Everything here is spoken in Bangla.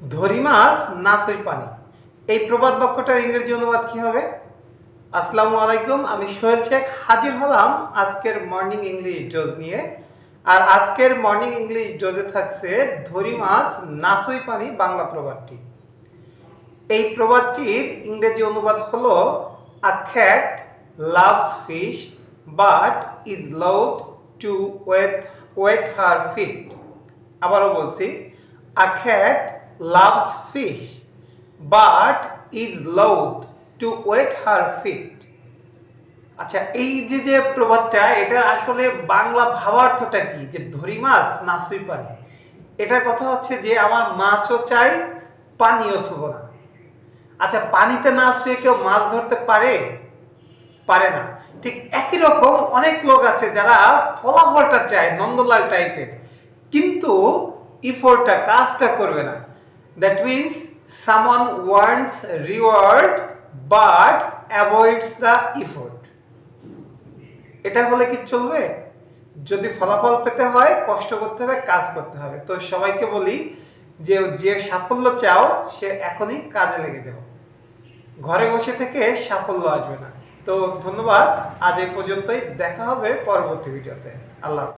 ধরি মাছ নাচই পানি। এই প্রবাদ বাক্যটার ইংরেজি অনুবাদ কি হবে? আসসালামু আলাইকুম, আমি সোহেল শেখ, হাজির হলাম আজকের মর্নিং ইংলিশ ডোজ নিয়ে। আর আজকের মর্নিং ইংলিশ ডোজে থাকছে ধরি মাছ নাচই পানি বাংলা প্রবাদটি। এই প্রবাদটির ইংরেজি অনুবাদ হলো a cat loves fish but is loath to wet wet her feet আবারও বলছি a cat loves fish but is loath to wet her feet আচ্ছা এই যে যে প্রবাদটা, এটার আসলে বাংলা ভাবার্থটা কি? যে ধরি মাছ না নাচুই পানি? এটার কথা হচ্ছে যে আমার মাছও চাই, পানিও শুভ না। আচ্ছা পানিতে না শুয়ে কেউ মাছ ধরতে পারে? পারে না। ঠিক একই রকম অনেক লোক আছে যারা ফলাফলটা চায়, নন্দলাল টাইপের কিন্তু ইফোর্টটা কাজটা করবে না। That means someone wants reward but avoids the effort এটা হলে কি চলবে? যদি ফলাফল পেতে হয়, কষ্ট করতে হবে, কাজ করতে হবে। তো সবাইকে বলি যে যে সাফল্য চাও, সে এখনই কাজে লেগে যাও। ঘরে বসে থেকে সাফল্য আসবে না। তো ধন্যবাদ। আজ এই পর্যন্তই। দেখা হবে পরবর্তী ভিডিওতে। আল্লাহ।